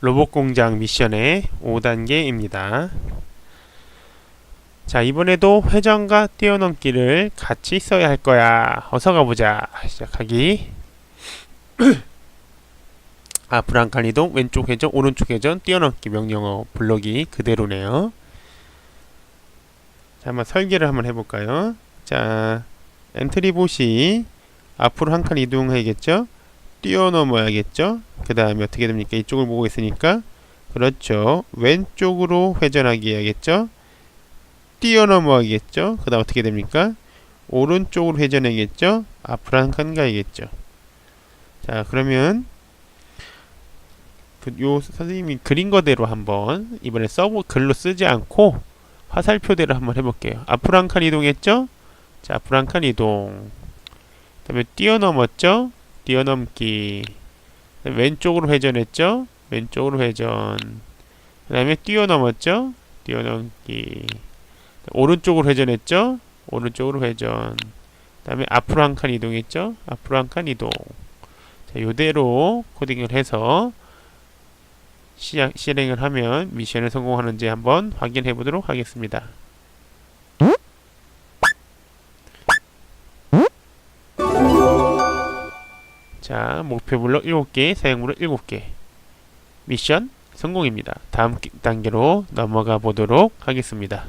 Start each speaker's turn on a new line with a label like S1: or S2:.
S1: 로봇 공장 미션의 5단계입니다. 자, 이번에도 회전과 뛰어넘기를 같이 써야 할 거야. 어서 가보자. 시작하기. 앞으로 한칸 이동, 왼쪽 회전, 오른쪽 회전, 뛰어넘기 명령어 블록이 그대로네요. 자, 한번 설계를 한번 해볼까요? 자, 엔트리 보시 앞으로 한 칸 이동해야겠죠? 뛰어넘어야겠죠? 그 다음에 어떻게 됩니까? 이쪽을 보고 있으니까 그렇죠. 왼쪽으로 회전하기 해야겠죠? 뛰어넘어야겠죠? 그 다음 어떻게 됩니까? 오른쪽으로 회전해야겠죠? 앞으로 한 칸 가야겠죠? 자, 그러면 그, 요 선생님이 그린 거대로 한번 이번에 써보 글로 쓰지 않고 화살표대로 한번 해볼게요. 앞으로 한 칸 이동했죠? 자, 앞으로 한 칸 이동. 그 다음에 뛰어넘었죠? 뛰어넘기. 왼쪽으로 회전했죠? 왼쪽으로 회전. 그 다음에 뛰어넘었죠? 뛰어넘기. 오른쪽으로 회전했죠? 오른쪽으로 회전. 그 다음에 앞으로 한 칸 이동했죠? 앞으로 한 칸 이동. 자, 요대로 코딩을 해서 시작, 실행을 하면 미션을 성공하는지 한번 확인해 보도록 하겠습니다. 자, 목표 블록 7개, 사용 블록 7개. 미션 성공입니다. 다음 기- 단계로 넘어가 보도록 하겠습니다.